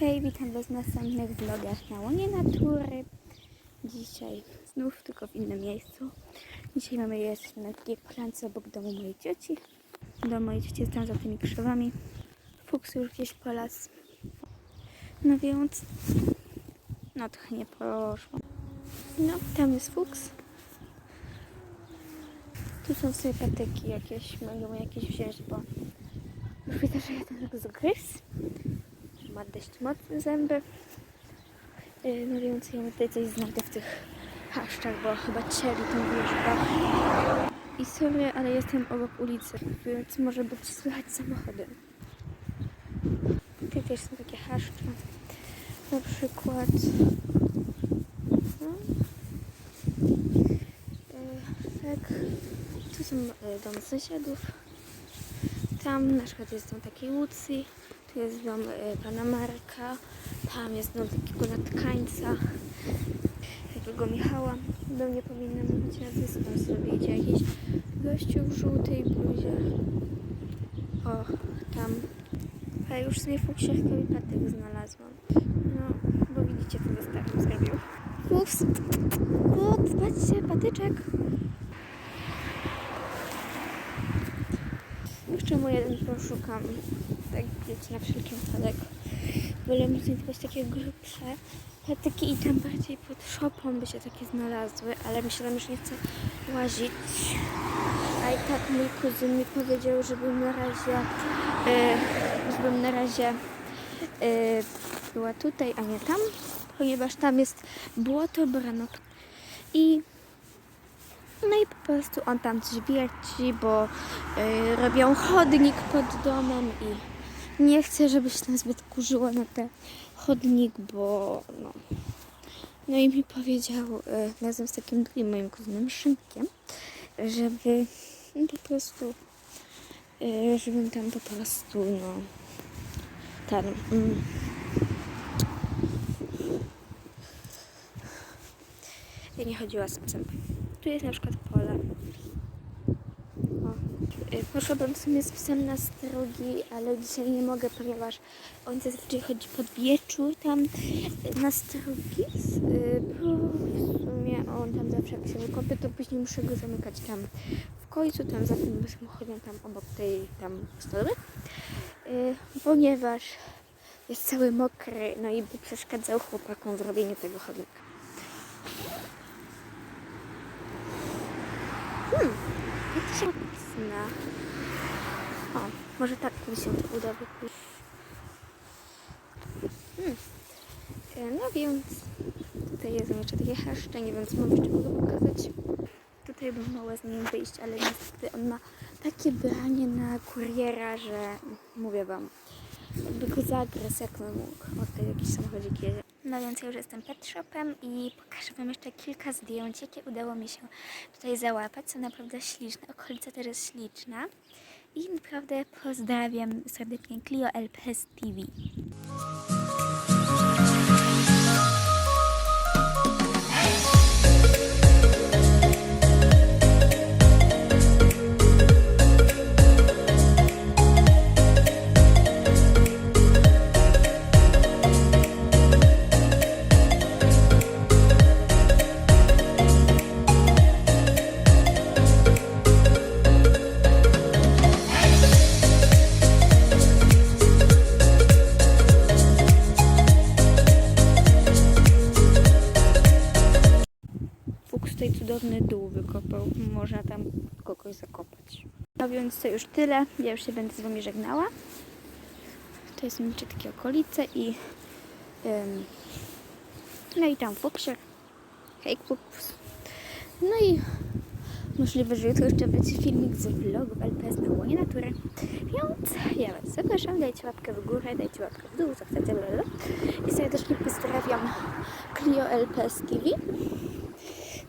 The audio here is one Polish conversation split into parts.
Hej, witam Was w następnych vlogach na łonie natury. Dzisiaj znów tylko w innym miejscu. Dzisiaj mamy jesteśmy na takiej polance obok domu mojej cioci. Dom mojej cioci jest tam za tymi krzewami. Fuks już gdzieś po las. No więc... No trochę nie poszło. No, tam jest fuks. Tu są sobie patyki jakieś, mogę jakieś wziąć, bo już widzę, że jeden zgryzł ma dość mocne zęby. Yy, No więc ja tutaj coś znajdę w tych haszczach, bo chyba cieli tą wieżbę. I sorry, ale jestem obok ulicy, więc może być słychać samochody. Tutaj też są takie haszcze. Na przykład... No. Yy, tak. Tu są yy, domy sąsiadów. Tam na przykład jest dom takiej Łucji. Tu jest dom pana Marka. Tam jest dom takiego natkańca. Takiego Michała. Do mnie powinna mówić nazwisko. Tam sobie idzie jakiś gościu w żółtej bluzie. O, tam. A już sobie fuksiarkowy patyk znalazłam. No, bo widzicie, co zostawiam zrobił. Ups. Ups, patrzcie, patyczek. Jeszcze mu jeden poszukam. Tak wiecie, na wszelki wypadek. Wolę mi znaleźć takie grubsze patyki i tam bardziej pod szopą by się takie znalazły, ale myślałam, że nie chcę łazić. A i tak mój kuzyn mi powiedział, żebym na razie e, żebym na razie e, była tutaj, a nie tam, ponieważ tam jest błoto, branok i no i po prostu on tam coś wierci, bo y, robią chodnik pod domem i nie chcę, żeby się tam zbyt kurzyło na ten chodnik, bo no. No i mi powiedział y, razem z takim drugim moim kuzynem Szymkiem, żeby no, po prostu, y, żebym tam po prostu, no, ten, mm, nie chodziła z psem. Tu jest na przykład pole. Y, Poszłabym w sumie z psem na strugi, ale dzisiaj nie mogę, ponieważ on zazwyczaj chodzi pod wieczór tam y, na strugi, y, w sumie on tam zawsze jak się wykąpie, to później muszę go zamykać tam w końcu, tam za tym samochodem, tam obok tej tam stoły, y, ponieważ jest cały mokry, no i by przeszkadzał chłopakom w robieniu tego chodnika. Hmm, się napisna? O, może tak mi się uda wypić. Hmm. E, No więc tutaj jest jeszcze takie haszcze, nie wiem co mam jeszcze mogę pokazać. Tutaj bym mogła z nim wyjść, ale niestety on ma takie branie na kuriera, że mówię wam, jakby go zagryzł jak mógł. O, tutaj jakiś samochodzik jedzie. No więc już jestem pet shopem i pokażę Wam jeszcze kilka zdjęć, jakie udało mi się tutaj załapać. Są naprawdę śliczne, okolica też jest śliczna. I naprawdę pozdrawiam serdecznie Clio LPS TV. Można tam kogoś zakopać. No więc to już tyle. Ja już się będę z Wami żegnała. To są jeszcze takie okolice i ym, no i tam fuksiak. Hej fuks. No i możliwe, że jutro jeszcze będzie filmik z vlogów LPS na łonie natury. Więc ja Was zapraszam, dajcie łapkę w górę, dajcie łapkę w dół, co chcecie. I serdecznie pozdrawiam Clio LPS TV.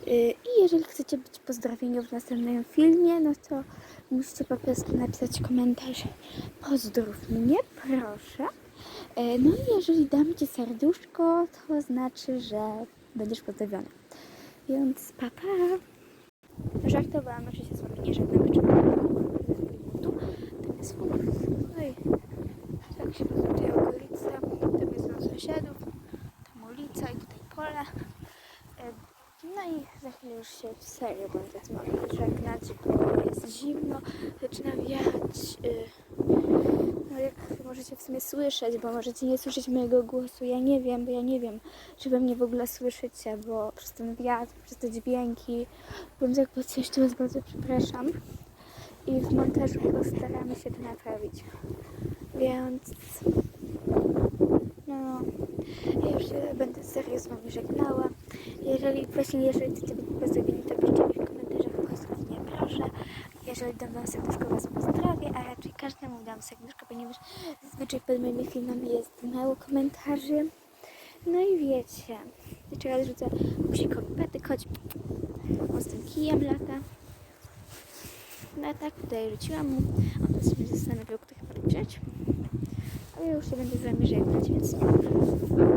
Y, I jeżeli chcecie być pozdrowieni w następnym filmie, no to musicie po prostu napisać komentarz pozdrów mnie, proszę. Y, No i jeżeli dam Ci serduszko, to znaczy, że będziesz pozdrowiony. Więc papa. Żartowałam, że się z Wami nie żegnam. Jeszcze tu, tam jest Oj, tak się nazywa okolica. Tam jest nasz sąsiadów, tam ulica i No i za chwilę już się serio będę z wami żegnać, bo jest zimno, zaczyna wiać. y, No jak możecie w sumie słyszeć, bo możecie nie słyszeć mojego głosu, ja nie wiem, bo ja nie wiem, czy wy mnie w ogóle słyszycie, bo przez ten wiatr, przez te dźwięki, więc jakby coś, to was bardzo przepraszam. I w montażu postaramy się to naprawić. Więc no, ja już się będę serio z wami żegnała. Jeżeli, właśnie jeżeli chcecie być pozdrowieni, to piszcie mi w komentarzach pozdrowienia, proszę. Jeżeli dam wam serduszko, was pozdrowię, a raczej każdemu dam serduszko, ponieważ zazwyczaj pod moimi filmami jest mało komentarzy. No i wiecie, jeszcze raz rzucę psikowi patyk, choć on z tym kijem lata. No tak, tutaj rzuciłam mu, on teraz się zastanawiał, kto chyba wziąć. Ale ja już się będę z wami żegnać, więc